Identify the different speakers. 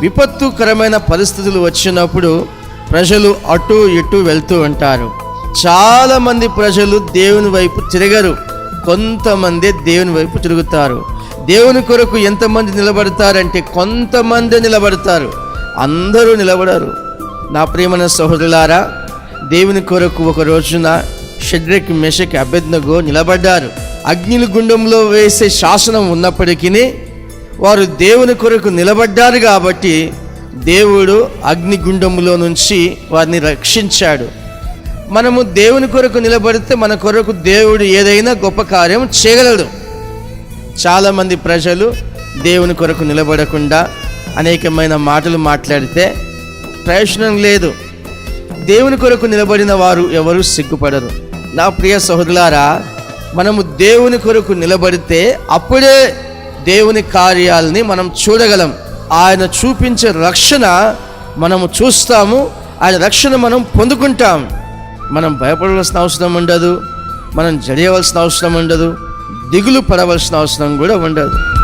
Speaker 1: విపత్తుకరమైన పరిస్థితులు వచ్చినప్పుడు ప్రజలు అటు ఇటు వెళ్తూ ఉంటారు. చాలామంది ప్రజలు దేవుని వైపు తిరగరు. కొంతమంది దేవుని వైపు తిరుగుతారు. దేవుని కొరకు ఎంతమంది నిలబడతారంటే కొంతమంది నిలబడతారు. అందరూ నిలబడరు. నా ప్రియమైన సహోదరులారా దేవుని కొరకు ఒక రోజున షడ్రక్ మెషక్ అభ్యర్థనగో నిలబడ్డారు. అగ్నిల గుండంలో వేసే శాసనం ఉన్నప్పటికీ వారు దేవుని కొరకు నిలబడ్డారు కాబట్టి దేవుడు అగ్నిగుండములో నుంచి వారిని రక్షించాడు. మనము దేవుని కొరకు నిలబడితే మన కొరకు దేవుడు ఏదైనా గొప్ప కార్యం చేయగలడు. చాలామంది ప్రజలు దేవుని కొరకు నిలబడకుండా అనేకమైన మాటలు మాట్లాడితే ప్రయోజనం లేదు. దేవుని కొరకు నిలబడిన వారు ఎవరు సిగ్గుపడరు. నా ప్రియ సహోదరులారా మనము దేవుని కొరకు నిలబడితే అప్పుడే దేవుని కార్యాలని మనం చూడగలం. ఆయన చూపించే రక్షణ మనము చూస్తాము. ఆయన రక్షణ మనం పొందుకుంటాం. మనం భయపడవలసిన అవసరం ఉండదు. మనం జడియవలసిన అవసరం ఉండదు. దిగులు పడవలసిన అవసరం కూడా ఉండదు.